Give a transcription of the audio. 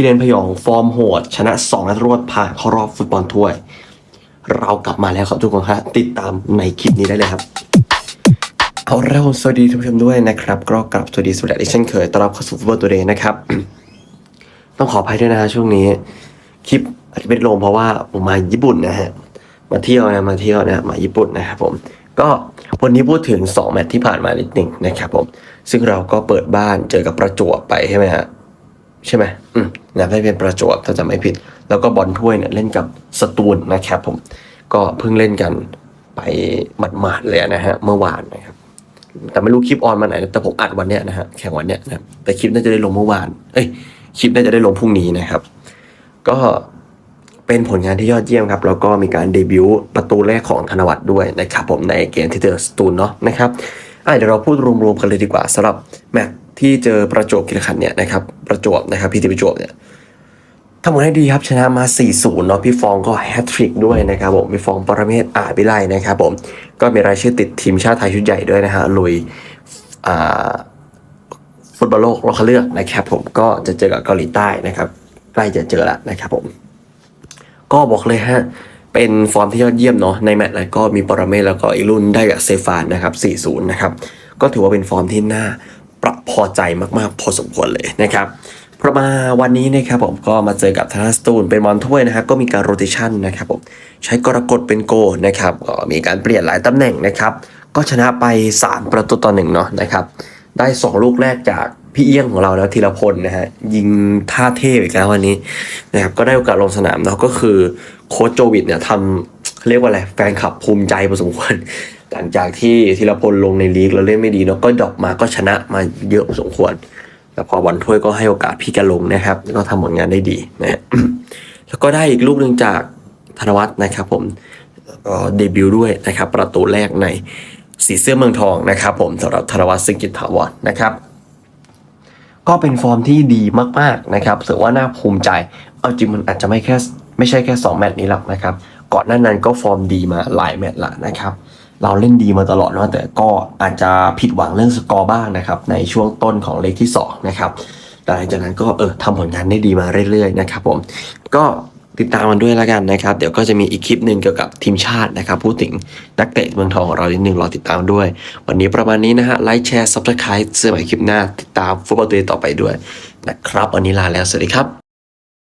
กิเลนพยองฟอร์มโหด ชนะ 2 นัดรวดผ่านเข้ารอบฟุตบอลถ้วย เรากลับมาแล้วครับทุกคนครับติดตามในคลิปนี้ได้เลยครับ เอาเร็วสวัสดีท่านผู้ชมด้วยนะครับ ก็กลับสวัสดีสวัสดีเช่นเคยต้อนรับเข้าสู่ฟุตบอลตัวเดย์นะครับ ต้องขออภัยด้วยนะฮะช่วงนี้ คลิปอาจจะไม่ได้ลงเพราะว่าผมมาญี่ปุ่นนะฮะมาเที่ยวนะมาเที่ยวนะมาญี่ปุ่นนะครับผมก็วันนี้พูดถึง 2 แมตช์ที่ผ่านมานิดหนึ่งนะครับผม ซึ่งเราก็เปิดบ้านเจอกับประจวบไปใช่ไหมฮะ ใช่ไหมอืมนะไม่เป็นประจวบถ้าจำไม่ผิด แล้วก็บอลถ้วยเนี่ยเล่นกับสตูลนะครับผม ก็เพิ่งเล่นกันไปหมาดๆเลยนะฮะเมื่อวานนะครับ แต่ไม่รู้คลิปออนมาไหนนะแต่ผมอัดวันเนี้ยนะฮะแข่งวันเนี้ยนะแต่คลิปน่าจะได้ลงเมื่อวานเอ้ยคลิปน่าจะได้ลงพรุ่งนี้นะครับ ก็เป็นผลงานที่ยอดเยี่ยมครับ แล้วก็มีการเดบิวต์ประตูแรกของธนวัฒน์ด้วยนะครับผมในเกมที่เจอสตูลเนาะนะครับอะเดี๋ยวเราพูดรวมๆกันเลยดีกว่าสำหรับแมตช์ที่เจอประจวบคีรีขันเนี่ยนะครับ ประจวบนะครับพีทีประจวบเนี่ยทำผลได้ดีครับชนะมา 4-0 เนาะพี่ฟองก็แฮตทริกด้วยนะครับผมพี่ฟองปรเมศอาจวิไลนะครับผมก็มีรายชื่อติดทีมชาติไทยชุดใหญ่ด้วยนะฮะลุยฟุตบอลโลกรอบคัดเลือกนะครับผมก็จะเจอกับเกาหลีใต้นะครับใกล้จะเจอแล้วนะครับผมก็บอกเลยฮะเป็นฟอร์มที่ยอดเยี่ยมเนาะในแมตช์นั้ก็มีปรเมศแล้วก็อีรุ่นได้กับเซฟานนะครับ 4-0 นะครับก็ถือว่าเป็นฟอร์มที่น่า ประพอใจมากๆ พอสมควรเลยนะครับพระมาวันนี้นะครับผมก็มาเจอกับธนาสตูนเป็นบอลถ้วยนะครับก็มีการโรเตชันนะครับผมใช้กรกฎเป็นโกนะครับก็มีการเปลี่ยนหลายตำแหน่งนะครับ ก็ชนะไป 3 ประตูต่อหนึ่งเนาะนะครับได้ 2 ลูกแรกจากพี่เอี้ยงของเราแล้วธีรพลนะฮะยิงท่าเทพอีกแล้ววันนี้นะครับก็ได้โอกาสลงสนามเนาะก็คือโค้ชโจวิดเนี่ยทำเรียกว่าอะไรแฟนคลับภูมิใจพอสมควร หลังจากที่ธีรพลลงในลีกแล้วเล่นไม่ดีเนาะก็ดรอปมาก็ชนะมาเยอะสมควร แต่พอบอลถ้วยก็ให้โอกาสพี่แกลงนะครับแล้วก็ทำผลงานได้ดีนะแล้วก็ได้อีกลูกหนึ่งจากธนวัฒน์นะครับผมเดบิวต์ด้วยนะครับ ประตูแรกในสีเสื้อเมืองทองนะครับ ผมสำหรับธนวัฒน์ซึ่งกิจถาวรนะครับ ก็เป็นฟอร์มที่ดีมากๆนะครับถือว่าน่าภูมิใจ เอาจริงมันอาจจะไม่แค่ไม่ใช่แค่ 2 แมตช์นี้หรอกนะครับ ก่อนหน้านั้นก็ฟอร์มดีมาหลายแมตช์ละนะครับ เราเล่นดีมาตลอดนะแต่ก็อาจจะผิดหวังเรื่องสกอร์บ้างนะครับ ในช่วงต้นของเลขที่2นะครับแต่หลังจากนั้นก็เออทำผลงานได้ดีมาเรื่อยๆนะครับผมก็ติดตามมันด้วยแล้วกันนะครับ เดี๋ยวก็จะมีอีกคลิปหนึ่งเกี่ยวกับทีมชาตินะครับ พูดถึงนักเตะเมืองทองของเรานิดนึงรอติดตามด้วย วันนี้ประมาณนี้นะฮะไลค์แชร์ซับสไครต์เสื้อใหม่คลิปหน้า ติดตามฟุตบอลตัวต่อไปด้วยนะครับวันนี้ลาแล้วสวัสดีครับ